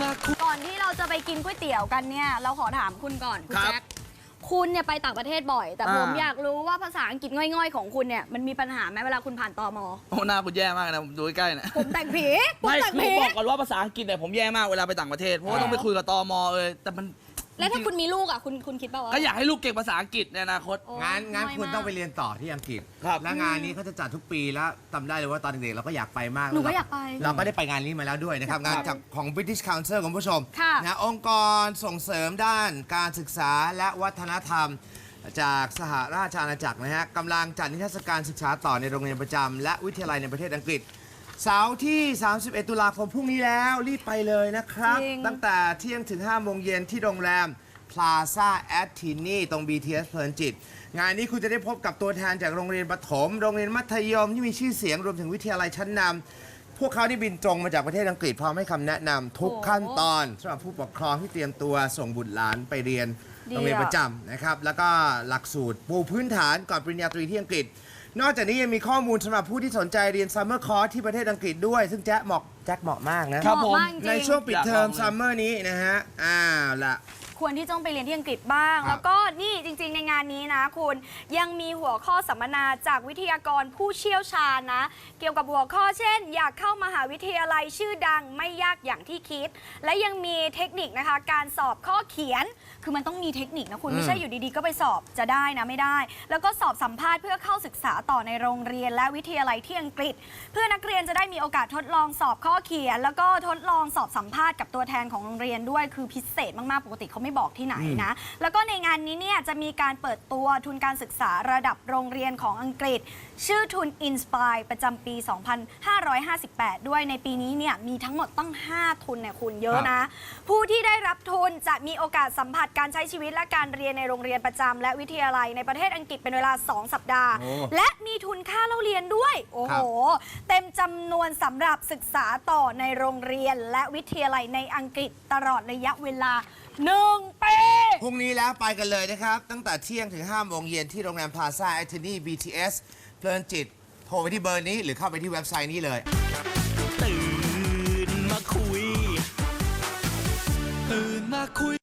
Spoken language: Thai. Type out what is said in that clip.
กินก๋วยเตี๋ยวกันเนี่ย เราขอถามคุณก่อนคุณครับ แจ็คคุณเนี่ยไปต่างประเทศบ่อย แต่ผมอ่า อยากรู้ว่าภาษาอังกฤษง่อยๆ ของคุณเนี่ยมันมีปัญหาไหมเวลาคุณผ่านตมโอ้หน้าคุณแย่มากนะผมดูใกล้ๆนะผมแต่งผีผมไม่แต่งคือผี บอกก่อนว่าภาษาอังกฤษเนี่ยผมแย่มากเวลาไปต่างประเทศเพราะว่าต้องไปคุยกับตมเอยแต่มัน แล้วถ้าคุณมีลูกอะคุณคุณคิดป่าวว่าก็อยากให้ลูกเก่งภาษาอังกฤษในอนาคต โอ้งานงานยคุณมกต้องไปเรียนต่อที่อังกฤษครับและงานนี้เขาจะจัดทุกปีแล้วจำได้เลยว่าตอนเด็กๆเราก็อยากไปมากหนูก็อยากไป เราก็ได้ไปงานนี้มาแล้วด้วยนะครับ งานจากของ British Council คุณผู้ชมค่ะ นะองค์กรส่งเสริมด้านการศึกษาและวัฒนธรรม จากสหราชอาณาจักรนะฮะกำลังจัดนิทรรศการศึกษาต่อในโรงเรียนประจำและวิทยาลัยในประเทศอังกฤษ เสาร์ที่ 31 ตุลาคมพรุ่งนี้แล้ว รีบไปเลยนะครับ จริง ตั้งแต่เที่ยงถึง5โมงเย็นที่โรงแรม Plaza at t i n y ตรง BTS เพลินจิต งานนี้คุณจะได้พบกับตัวแทนจากโรงเรียนประถม โรงเรียนมัธยมที่มีชื่อเสียงรวมถึงวิทยาลัยชั้นนำพวกเขานี่บินตรงมาจากประเทศอังกฤษพร้อมให้คำแนะนำทุกขั้นตอนสำหรับผู้ปกครองที่เตรียมตัวส่งบุตรหลานไปเรียน ดีโรงเรียนอะ ประจำนะครับ แล้วก็หลักสูตรปูพื้นฐานก่อนปริญญาตรีที่อังกฤษ นอกจากนี้ยังมีข้อมูลสำหรับผู้ที่สนใจเรียนซัมเมอร์คอร์สที่ประเทศอังกฤษด้วย ซึ่งแจ็คเหมาะแจ็คเหมาะมากนะ ครับเหผมมาะมากจริง ในช่วงปิดเทอมอยากลองเลยซัมเมอร์นี้นะฮะอ้าวละ ควรที่ต้องไปเรียนที่อังกฤษบ้าง ครับ แล้วก็นี่จ ริง ๆ ในงานนี้นะคุณยังมีหัวข้อสัมมนาจากวิทยากรผู้เชี่ยวชาญนะ เกี่ยวกับหัวข้อเช่น อยากเข้ามหาวิทยาลัยชื่อดังไม่ยากอย่างที่คิด และยังมีเทคนิคนะคะ การสอบข้อเขียน คือมันต้องมีเทคนิคนะคุณอืมไม่ใช่อยู่ดีๆ ก็ไปสอบจะได้นะไม่ได้ แล้วก็สอบสัมภาษณ์เพื่อเข้าศึกษาต่อในโรงเรียนและวิทยาลัยที่อังกฤษ เพื่อนักเรียนจะได้มีโอกาสทดลองสอบข้อเขียน แล้วก็ทดลองสอบสัมภาษณ์กับตัวแทนของโรงเรียนด้วยคือพิเศษมากๆปกติเขาไม่บอกที่ไหนนะ แล้วก็ในงานนี้เนี่ยจะมีการเปิดตัวทุนการศึกษาระดับโรงเรียนของอังกฤษ ชื่อทุน Inspire ประจำปี 2558 ด้วยในปีนี้เนี่ยมีทั้งหมดตั้ง 5 ทุนเนี่ยคุณเยอะนะ ผู้ที่ได้รับทุนจะมีโอกาสสัมผัสการใช้ชีวิตและการเรียนในโรงเรียนประจำและวิทยาลัยในประเทศอังกฤษเป็นเวลา 2 สัปดาห์ โอ้และมีทุนค่าเล่าเรียนด้วย โอ้ครัโห บ เต็มจำนวนสำหรับศึกษาต่อในโรงเรียนและวิทยาลัยในอังกฤษตลอดระยะเวลา 1 ปีพ รุ่งนี้แล้วไปกันเลยนะครับ ตั้งแต่เที่ยงถึง5โมงเย็นที่โรงแรมพาซ่าแอทนี BTS เพลินจิต โทรไปที่เบอร์นี้หรือเข้าไปที่เว็บไซต์นี้เลย